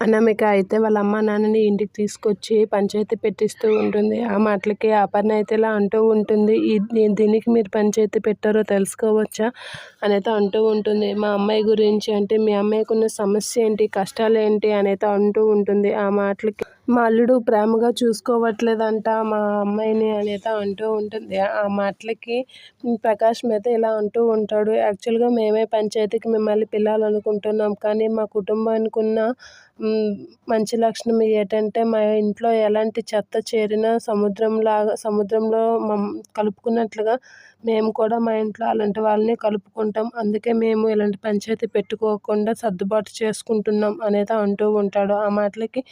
అనామిక అయితే వాళ్ళ అమ్మ నాన్నని ఇంటికి తీసుకొచ్చి పంచాయతీ పెట్టిస్తూ ఉంటుంది. ఆ మాటలకి అపర్ణ అయితే ఇలా అంటూ ఉంటుంది. దీనికి మీరు పంచాయతీ పెట్టారో తెలుసుకోవచ్చా? అనైతే అంటూ ఉంటుంది. మా అమ్మాయి గురించి అంటే మీ అమ్మాయికి ఉన్న సమస్య ఏంటి? కష్టాలు ఏంటి అనేది అంటూ ఉంటుంది. ఆ మాటలకి మా అల్లుడు ప్రేమగా చూసుకోవట్లేదంట మా అమ్మాయిని అనేది అంటూ ఉంటుంది. ఆ మాటలకి ప్రకాష్ మీద ఇలా అంటూ ఉంటాడు. యాక్చువల్గా మేమే పంచాయతీకి మిమ్మల్ని పిల్లాలనుకుంటున్నాం కానీ మా కుటుంబానికి ఉన్న మంచి లక్షణం ఏంటంటే మా ఇంట్లో ఎలాంటి చెత్త చేరినా సముద్రంలాగా సముద్రంలో మమ్ కలుపుకున్నట్లుగా మేము కూడా మా ఇంట్లో అలాంటి వాళ్ళని కలుపుకుంటాం. అందుకే మేము ఇలాంటి పంచాయతీ పెట్టుకోకుండా సర్దుబాటు చేసుకుంటున్నాం అనేది అంటూ ఉంటాడు. ఆ మాటలకి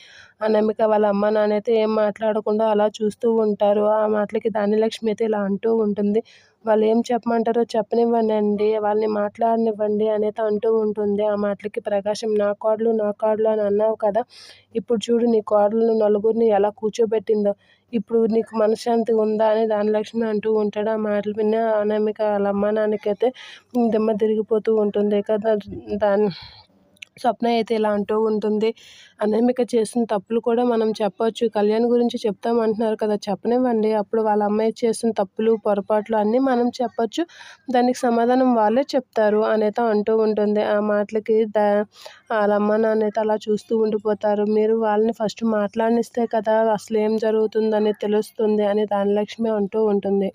అనామిక వాళ్ళ అమ్మ నాన్న అయితే ఏం మాట్లాడకుండా అలా చూస్తూ ఉంటారు. ఆ మాటలకి ధాన్యలక్ష్మి అయితే ఇలా అంటూ ఉంటుంది. వాళ్ళు ఏం చెప్పమంటారో చెప్పనివ్వండి వాళ్ళని మాట్లాడనివ్వండి అనేది అంటూ ఉంటుంది. ఆ మాటలకి ప్రకాశం నా కోడలు నా కోడలు అని అన్నావు కదా ఇప్పుడు చూడు నీ కోడలు నలుగురిని ఎలా కూర్చోబెట్టిందో. ఇప్పుడు నీకు మనశ్శాంతి ఉందా అని దానిలక్ష్మి అంటూ ఉంటాడు. ఆ మాటలు విన్న అనామిక వాళ్ళ అమ్మ నాన్నకైతే దిమ్మ తిరిగిపోతూ ఉంటుంది. కదా దాని స్వప్న అయితే ఇలా అంటూ ఉంటుంది. అనామిక చేసిన తప్పులు కూడా మనం చెప్పవచ్చు కళ్యాణ్ గురించి చెప్తామంటున్నారు కదా చెప్పనివ్వండి. అప్పుడు వాళ్ళ అమ్మాయి చేసిన తప్పులు పొరపాట్లు అన్నీ మనం చెప్పచ్చు. దానికి సమాధానం వాళ్ళే చెప్తారు అనేది అంటూ ఉంటుంది. ఆ మాటలకి దా వాళ్ళ అమ్మ నాన్న అలా చూస్తూ ఉండిపోతారు. మీరు వాళ్ళని ఫస్ట్ మాట్లాడిస్తే కదా అసలు ఏం జరుగుతుందని తెలుస్తుంది అని దానిలక్ష్మి అంటూ ఉంటుంది.